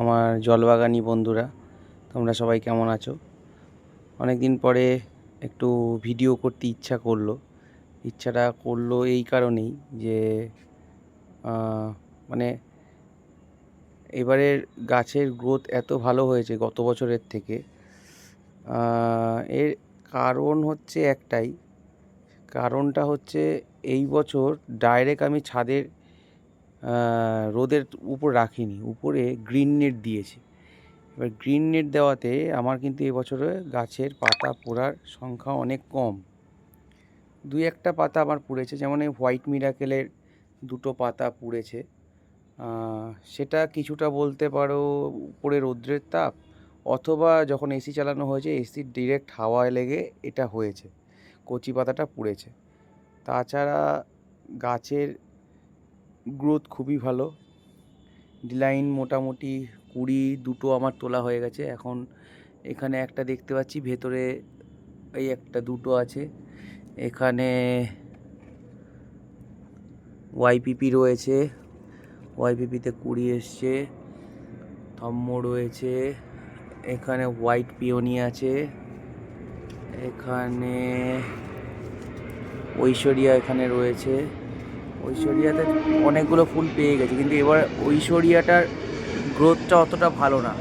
আমার জলবাগানি বন্ধুরা, তোমরা সবাই কেমন আছো? অনেক দিন পরে একটু ভিডিও করতে ইচ্ছা করল। ইচ্ছাটা করল এই কারণেই যে মানে এবারের গাছের গ্রোথ এত ভালো হয়েছে গত বছরের থেকে। এর কারণ হচ্ছে একটাই। কারণটা হচ্ছে এই বছর ডাইরেক্ট আমি ছাদের রোদের উপর রাখিনি, উপরে গ্রিন নেট দিয়েছি। এবার গ্রিন নেট দেওয়াতে আমার কিন্তু এবছরে গাছের পাতা পোড়ার সংখ্যা অনেক কম। দুই একটা পাতা আমার পুড়েছে, যেমন এই হোয়াইট মিরাকেলের দুটো পাতা পুড়েছে। সেটা কিছুটা বলতে পারো উপরে রৌদ্রের তাপ, অথবা যখন এসি চালানো হয়েছে এসির ডিরেক্ট হাওয়ায় লেগে এটা হয়েছে, কচি পাতাটা পুড়েছে। তাছাড়া গাছের গ্রোথ খুবই ভালো। ডিলাইন মোটামুটি কুড়ি দুটো আমার তোলা হয়ে গেছে। এখন এখানে একটা দেখতে পাচ্ছি, ভেতরে এই একটা দুটো আছে। এখানে ওয়াইপিপি রয়েছে। ওয়াইপিপিতে কুড়ি এসছে। থম্ম রয়েছে। এখানে হোয়াইট পিওনি আছে। এখানে ঐশ্বরিয়া এখানে রয়েছে। ঐশ্বরিয়াতে অনেকগুলো ফুল পেয়ে গেছে, কিন্তু এবার ঐশ্বরিয়াটার গ্রোথটা অতটা ভালো না।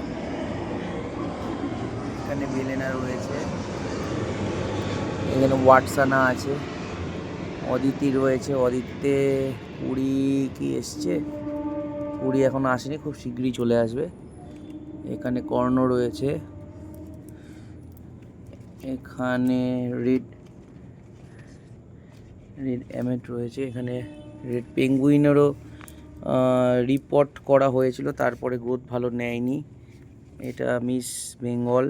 এখানে বেলেনা রয়েছে। এখানে ওয়াটসানা আছে। অদিতি রয়েছে। অদিতিতে কুড়ি কি এসছে? কুড়ি এখন আসেনি, খুব শীঘ্রই চলে আসবে। এখানে কর্ণ রয়েছে। এখানে রেড রেড অ্যামেট রয়েছে। এখানে রেড পেঙ্গুইনেরও রিপোর্ট করা হয়েছিল, তারপরে গ্রোথ ভালো নেয়নি। এটা মিস বেঙ্গল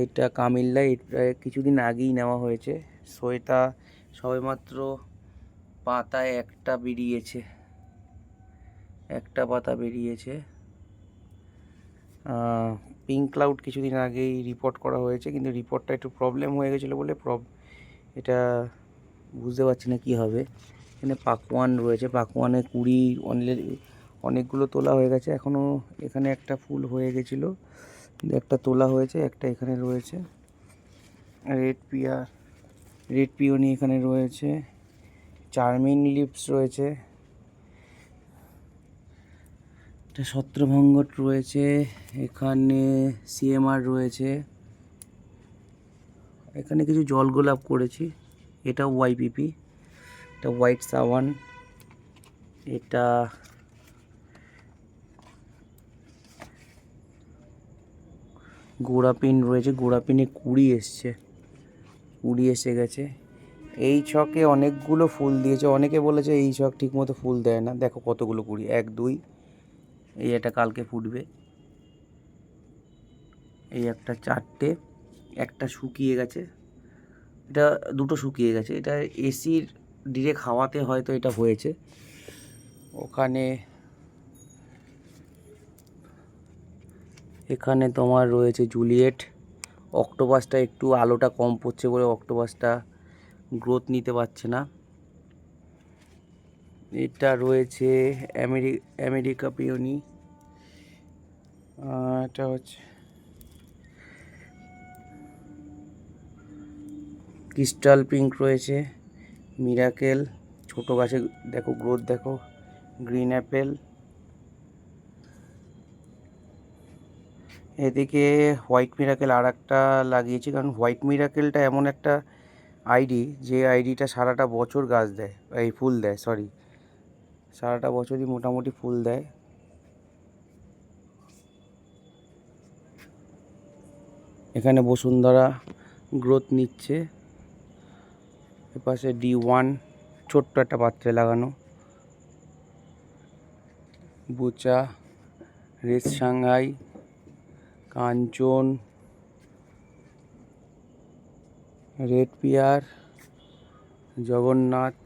এটা কামিল্লা এটা কিছুদিন আগেই নেওয়া হয়েছে। সোয়েটা সবেমাত্র পাতায় একটা বেরিয়েছে, একটা পাতা বেরিয়েছে। পিঙ্ক ক্লাউড কিছুদিন আগেই রিপোর্ট করা হয়েছে, কিন্তু রিপোর্টটা একটু প্রবলেম হয়ে গেছিল বলে প্রব এটা বুঝতে পারছি না কী হবে। এখানে পাকওয়ান রয়েছে। পাকওয়ানে কুড়ি অনেক অনেকগুলো তোলা হয়ে গেছে। এখনও এখানে একটা ফুল হয়ে গেছিল। একটা তোলা হয়েছে, একটা এখানে রয়েছে। রেড পিয়ার, রেড পিওনি এখানে রয়েছে। চারমিন লিপস রয়েছে। একটা ছত্রভঙ্গট রয়েছে। এখানে সিএমআর রয়েছে। এখানে কিছু জল গোলাপ করেছি। এটা ওয়াইপিপি এটা হোয়াইট সাওয়ান। এটা গোড়াপিন রয়েছে, গোড়াপিনে কুড়ি এসছে। কুড়ি এসে গেছে। এই ছকে অনেকগুলো ফুল দিয়েছে। অনেকে বলেছে এই ছক ঠিকমতো ফুল দেয় না। দেখো কতগুলো কুড়ি। এক, দুই। এই একটা কালকে ফুটবে। এই একটা চারটে। একটা শুকিয়ে গেছে। এটা দুটো শুকিয়ে গেছে। এটা এসির ডিরেক্ট হাওয়াতে হয়তো এটা হয়েছে। ওখানে এখানে তোমার রয়েছে জুলিয়েট। অক্টোপাসটা একটু আলোটা কম পড়ছে বলে অক্টোপাসটা গ্রোথ নিতে পারছে না। এটা রয়েছে আমেরি, আমেরিকা পিওনি। এটা হচ্ছে ক্রিস্টাল পিঙ্ক রয়েছে। মিরাকেল, ছোট গাছে দেখো গ্রোথ দেখো গ্রিন অ্যাপেল এদিকে হোয়াইট মিরাকেল আর একটা লাগিয়েছি, কারণ হোয়াইট মিরাকেলটা এমন একটা আইডি যে আইডিটা সারাটা বছর গাছ দেয়, এই ফুল দেয় সরি সারাটা বছরই মোটামুটি ফুল দেয়। এখানে বসুন্ধরা গ্রোথ নিচ্ছে। এপাশে ডি ওয়ান ছোট্ট একটা পাত্রে লাগানো। বুচা, race Shanghai, Kanchan, red pear, Jagannath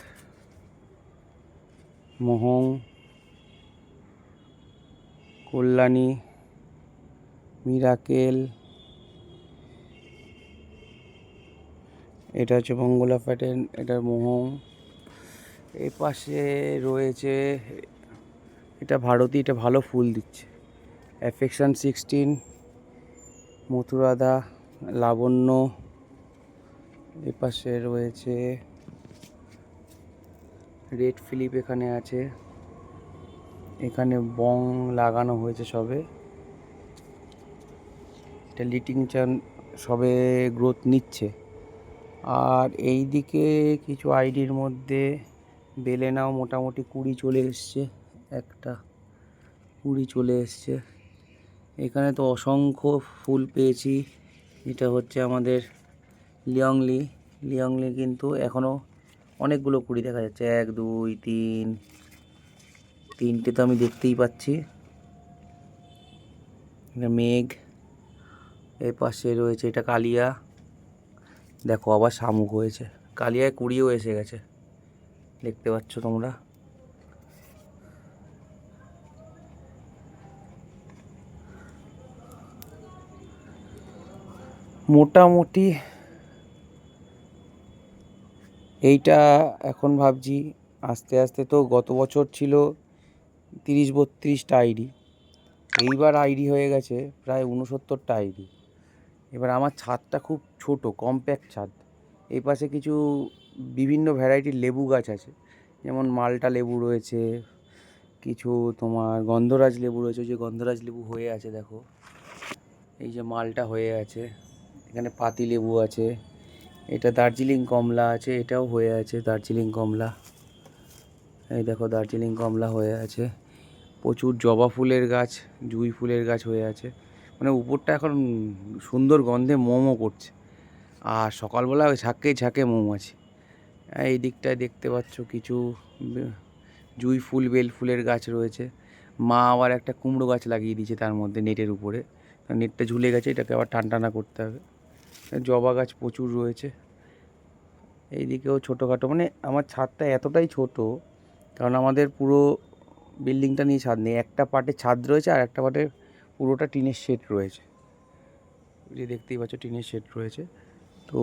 মোহং Kalyani, miracle এটা হচ্ছে মঙ্গলা প্যাটার্ন এটা মোহং এই পাশে রয়েছে, এটা ভারতী, এটা ভালো ফুল দিচ্ছে। অ্যাফেকশন সিক্সটিন মথুরাদা লাবণ্য। এপাশে রয়েছে, রেড ফিলিপ এখানে আছে। এখানে বং লাগানো হয়েছে সবে। এটা লিটিং চান সবে গ্রোথ নিচ্ছে। আর এই দিকে কিছু আইডির মধ্যে বেলেনাও মোটামুটি কুড়ি চলে এসছে, একটা কুড়ি চলে এসছে। এখানে তো অসংখ্য ফুল পেয়েছি, এটা হচ্ছে আমাদের লিয়ংলি। লিয়ংলি কিন্তু এখনও অনেকগুলো কুড়ি দেখা যাচ্ছে, এক, দুই, তিন, তিনটে তো আমি দেখতেই পাচ্ছি। মেঘ এর পাশে রয়েছে, এটা কালিয়া। দেখো আবার শামুক হয়েছে। কালিয়ায় কুড়িও এসে গেছে। দেখতে পাচ্ছ তোমরা? মোটামুটি এইটা এখন ভাবছি, আস্তে আস্তে তো গত বছর ছিল তিরিশ বত্রিশটা আইডি। এইবার আইডি হয়ে গেছে প্রায় উনসত্তরটা আইডি। এবার আমার ছাদটা খুব ছোট কম্প্যাক্ট ছাদ। এই পাশে কিছু বিভিন্ন ভ্যারাইটির লেবু গাছ আছে। যেমন মালটা লেবু রয়েছে, কিছু তোমার গন্ধরাজ লেবু রয়েছে। যে গন্ধরাজ লেবু হয়ে আছে, দেখো। এই যে মালটা হয়ে আছে, এখানে পাতি লেবু আছে, এটা দার্জিলিং কমলা আছে, এটাও হয়ে আছে দার্জিলিং কমলা। এই দেখো দার্জিলিং কমলা হয়ে আছে। প্রচুর জবা ফুলের গাছ, জুঁই ফুলের গাছ হয়ে আছে। মানে উপরটা এখন সুন্দর গন্ধে মোমো করছে। আর সকালবেলা ওই ঝাঁকে ঝাঁকে মৌমাছি এই দিকটায় দেখতে পাচ্ছ কিছু জুঁই ফুল, বেল ফুলের গাছ রয়েছে। মা আবার একটা কুমড়ো গাছ লাগিয়ে দিয়েছে তার মধ্যে নেটের উপরে। নেটটা ঝুলে গেছে, এটাকে আবার টানটানা করতে হবে। জবা গাছ প্রচুর রয়েছে। এইদিকেও ছোটোখাটো মানে আমার ছাদটা এতটাই ছোট, কারণ আমাদের পুরো বিল্ডিংটা নিয়ে ছাদ নেই। একটা পার্টে ছাদ রয়েছে আর একটা পার্টে পুরোটা টিনের শেড রয়েছে। যে দেখতেই পাচ্ছ টিনের শেড রয়েছে। তো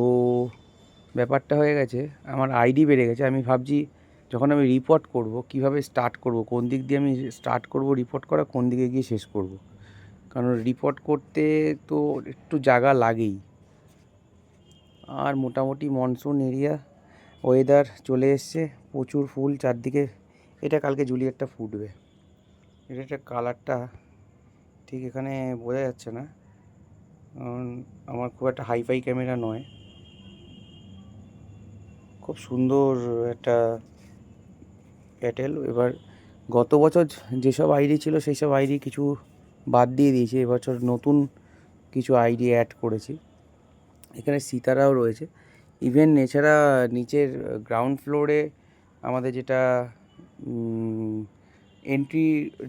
ব্যাপারটা হয়ে গেছে, আমার আইডি বেড়ে গেছে। আমি ভাবছি যখন আমি রিপোর্ট করব, কীভাবে স্টার্ট করব, কোন দিক দিয়ে আমি স্টার্ট করব রিপোর্ট করা, কোন দিকে গিয়ে শেষ করব? কারণ রিপোর্ট করতে তো একটু জায়গা লাগেই। আর মোটামুটি মনসুন এরিয়া ওয়েদার চলে এসছে, প্রচুর ফুল চারদিকে। এটা কালকে জুলিয়েটটা ফুটবে। এটা কালারটা ঠিক এখানে বোঝা যাচ্ছে না। কারণ আমার খুব একটা হাইফাই ক্যামেরা নয়। খুব সুন্দর একটা প্যাটেল এবার গত বছর যেসব আইডি ছিল সেই সব আইডি কিছু বাদ দিয়ে দিয়েছি। এবছর নতুন কিছু আইডি অ্যাড করেছি। এখানে সিতারাও রয়েছে। ইভেন এছাড়া নিচের গ্রাউন্ড ফ্লোরে আমাদের যেটা এন্ট্রি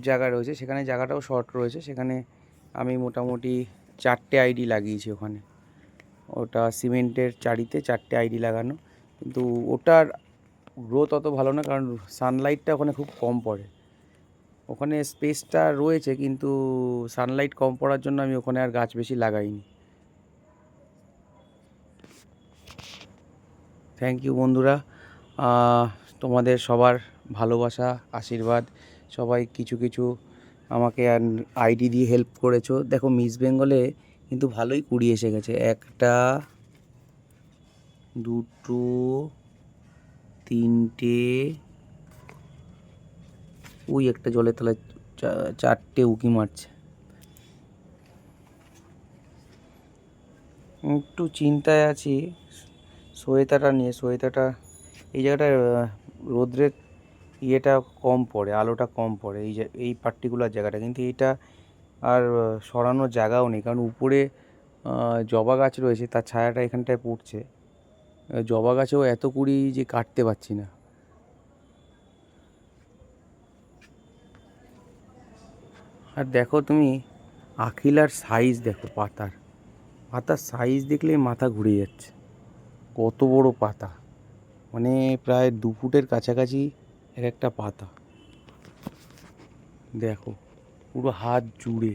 জায়গা রয়েছে, সেখানে জায়গাটাও শর্ট রয়েছে, সেখানে আমি মোটামুটি চারটে আইডি লাগিয়েছি ওখানে। ওটা সিমেন্টের চারিতে চারটে আইডি লাগানো, কিন্তু ওটার গ্রোথ অত ভালো না, কারণ সানলাইটটা ওখানে খুব কম পড়ে। ওখানে স্পেসটা রয়েছে, কিন্তু সানলাইট কম পড়ার জন্য আমি ওখানে আর গাছ বেশি লাগাইনি। থ্যাংক ইউ বন্ধুরা। তোমাদের সবার ভালোবাসা, আশীর্বাদ। সবাই কিছু কিছু আমাকে আইডি দিয়ে হেল্প করেছ। দেখো মিস বেঙ্গলে কিন্তু ভালোই কুড়ি এসে গেছে। একটা, দুটো, তিনটে, ওই একটা জলের তলায় চারটে উকি মারছে। একটু চিন্তায় আছি সোয়েটারটা নিয়ে সোয়েতাটা এই জায়গাটা রোদ্রের ইয়েটা কম পড়ে, আলোটা কম পড়ে, এই যে, এই পার্টিকুলার জায়গাটা। কিন্তু এটা আর সরানোর জায়গাও নেই। কারণ উপরে জবা গাছ রয়েছে, তার ছায়াটা এখানটায় পড়ছে। জবা গাছেও এত কুড়ি যে কাটতে পারছি না। আর দেখো তুমি আখিলার সাইজ দেখো, পাতার। পাতার সাইজ দেখলেই মাথা ঘুরে যাচ্ছে। কত বড় পাতা। মানে প্রায় দু ফুটের কাছাকাছি এক একটা পাতা। দেখো, পুরো হাত জুড়ে।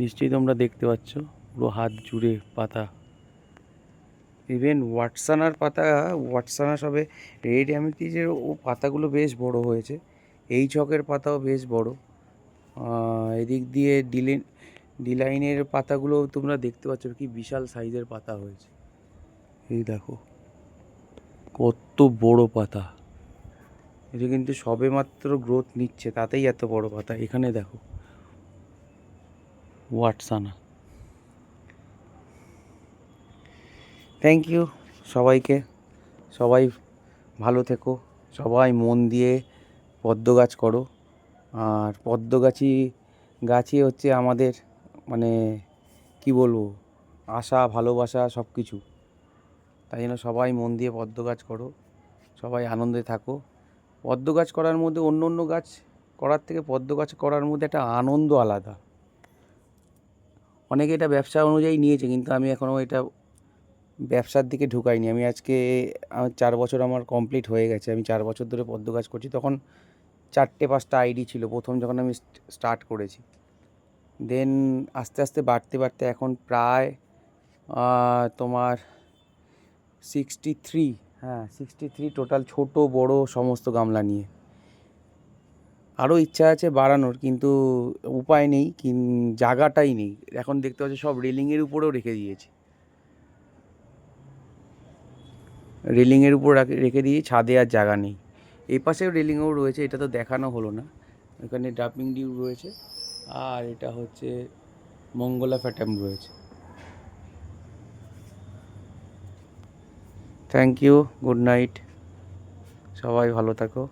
নিশ্চয়ই তোমরা দেখতে পাচ্ছ, পুরো হাত জুড়ে পাতা। ইভেন ওয়াটসানার পাতা ওয়াটসানা সবে রেড অ্যামিথিজের ও পাতাগুলো বেশ বড় হয়েছে। এই ছকের পাতাও বেশ বড়। এদিক দিয়ে ডিলেন ডিলাইনের পাতাগুলো তোমরা দেখতে পাচ্ছ, কি বিশাল সাইজের পাতা হয়েছে। এই দেখো, কত বড় পাতা। এটা কিন্তু সবে মাত্র গ্রোথ নিচ্ছে, তাতেই এত বড় কথা। এখানে দেখো। ওয়াটসানা। থ্যাংক ইউ সবাইকে। সবাই ভালো থেকো। সবাই মন দিয়ে পদ্ম গাছ করো। আর পদ্ম গাছই গাছই হচ্ছে আমাদের মানে কি বলব? আশা, ভালোবাসা সব কিছু তাই জন্য সবাই মন দিয়ে পদ্ম গাছ করো। সবাই আনন্দে থাকো। পদ্ম গাছ করার মধ্যে অন্য অন্য গাছ করার থেকে পদ্ম গাছ করার মধ্যে একটা আনন্দ আলাদা। অনেকে এটা ব্যবসা অনুযায়ী নিয়েছে, কিন্তু আমি এখনও এটা ব্যবসার দিকে ঢুকাইনি। আমি আজকে আমার চার বছর আমার কমপ্লিট হয়ে গেছে। আমি চার বছর ধরে পদ্ম গাছ করছি। তখন চারটে পাঁচটা আইডি ছিল, প্রথম যখন আমি স্টার্ট করেছি। দেন আস্তে আস্তে বাড়তে বাড়তে এখন প্রায় তোমার সিক্সটি থ্রি হ্যাঁ সিক্সটি থ্রি টোটাল ছোটো, বড় সমস্ত গামলা নিয়ে। আরও ইচ্ছা আছে বাড়ানোর, কিন্তু উপায় নেই, কিন, জায়গাটাই নেই। এখন দেখতে পাচ্ছি সব রেলিংয়ের উপরেও রেখে দিয়েছি। রেলিংয়ের উপর রাখে- রেখে দিয়ে ছাদে আর জায়গা নেই। এই পাশেও রেলিংও রয়েছে, এটা তো দেখানো হলো না। এখানে ডাপিং ডিউ রয়েছে, আর এটা হচ্ছে মঙ্গলা ফ্যাটাম রয়েছে। থ্যাংক ইউ গুড নাইট সবাই ভালো থাকো।